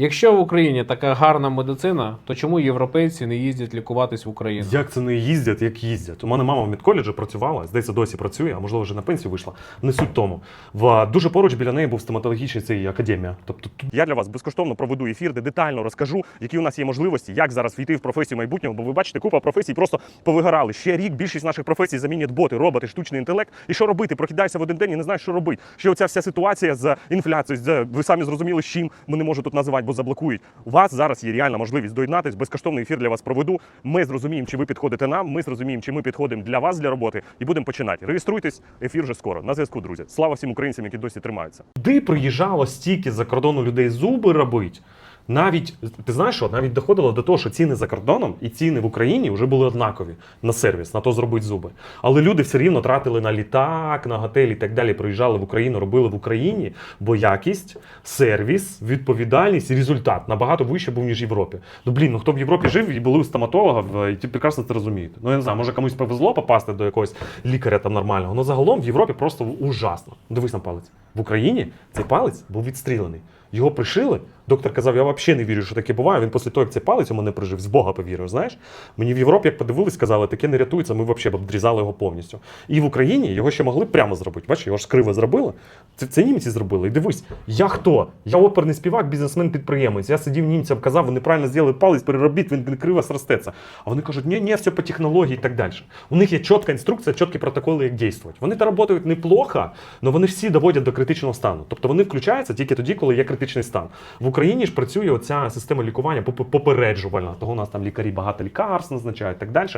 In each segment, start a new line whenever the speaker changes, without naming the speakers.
Якщо в Україні така гарна медицина, то чому європейці не їздять лікуватись в Україну?
Як це не їздять, як їздять? У мене мама в медколеджі працювала, здається, досі працює, а можливо вже на пенсію вийшла. Не суть тому. В дуже поруч біля неї був стоматологічний цей академія. Тобто тут
Я для вас безкоштовно проведу ефір, де детально розкажу, які у нас є можливості, як зараз війти в професію майбутнього. Бо ви бачите, купа професій просто повигорали. Ще рік більшість наших професій замінять боти, роботи, штучний інтелект. І що робити? Прокидаєшся в один день і не знаєш, що робити. Що оця вся ситуація з інфляцією, з ви самі зрозуміли, з чим ми не тут називати, бо заблокують. У вас зараз є реальна можливість доєднатись. Безкоштовний ефір для вас проведу. Ми зрозуміємо, чи ви підходите нам. Ми зрозуміємо, чи ми підходимо для вас для роботи, і будемо починати. Реєструйтесь, ефір вже скоро. На зв'язку, друзі. Слава всім українцям, які досі тримаються.
Де приїжджало стільки за кордону людей зуби робить. Навіть ти знаєш, що навіть доходило до того, що ціни за кордоном і ціни в Україні вже були однакові на сервіс, на то зробить зуби. Але люди все рівно тратили на літак, на готелі і так далі. Приїжджали в Україну, робили в Україні, бо якість, сервіс, відповідальність і результат набагато вище був ніж в Європі. Ну блін, ну хто в Європі жив і були у стоматолога, і ті прекрасно це розумієте. Ну я не знаю, може комусь повезло попасти до якогось лікаря там нормального. Ну загалом в Європі просто ужасно. Дивись на палець. В Україні цей палець був відстрілений. Його пришили. Доктор казав, я взагалі не вірю, що таке буває. Він після того, як цей палець у мене прижив, з Бога повірив. Знаєш, мені в Європі, як подивились, сказали, таке не рятується, ми взагалі б обрізали його повністю. І в Україні його ще могли прямо зробити. Бачиш, його ж криво зробили. Це, це німці зробили. І дивись, я хто? Я оперний співак, бізнесмен-підприємець. Я сидів німцям, казав, ви неправильно зробили палець, переробіть, він, криво зростеться. А вони кажуть, ні, ні, все по технології і так далі. У них є чітка інструкція, чіткі протоколи, як діяти. Вони та працюють неплохо, але вони всі доводять до критичного стану. Тобто вони включаються тільки тоді, коли є критичний стан. В Україні ж працює оця система лікування попереджувальна. Того у нас там лікарі багато лікарств назначають і так далі.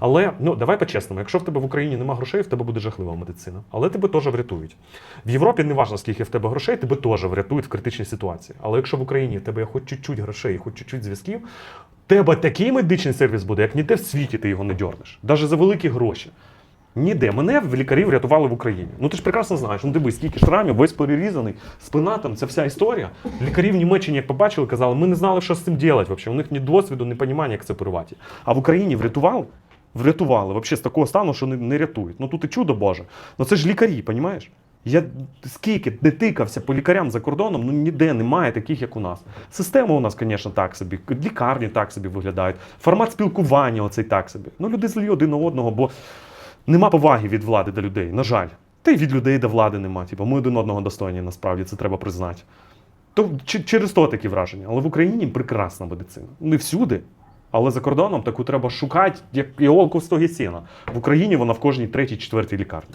Але ну давай по-чесному, якщо в тебе в Україні нема грошей, в тебе буде жахлива медицина. Але тебе теж врятують. В Європі не важливо, скільки в тебе грошей, тебе теж врятують в критичній ситуації. Але якщо в Україні в тебе є хоч чуть-чуть грошей, хоч чуть-чуть зв'язків, тебе такий медичний сервіс буде, як ніде в світі ти його не дьорнеш. Навіть за великі гроші. Ніде. Мене в лікарі врятували в Україні. Ну ти ж прекрасно знаєш. Ну дивись, скільки шрамів, весь перерізаний, спина там, ця вся історія. Лікарі в Німеччині, як побачили, казали, ми не знали, що з цим робити. Взагалі. У них ні досвіду, ні розуміння, як це оперувати. А в Україні врятували? Врятували. Взагалі з такого стану, що не, не рятують. Ну тут і чудо Боже. Ну це ж лікарі, розумієш? Я скільки не тикався по лікарям за кордоном, ну ніде немає таких, як у нас. Система у нас, звісно, так собі, лікарні так собі виглядають, формат спілкування оцей так собі. Ну люди злі один на одного, бо нема поваги від влади до людей, на жаль. Та й від людей до влади нема. Типу, ми один одного достойні, насправді, це треба признати. То через то такі враження. Але в Україні прекрасна медицина. Не всюди. Але за кордоном таку треба шукати, як іолку в стогі сіна. В Україні вона в кожній третій, четвертій лікарні.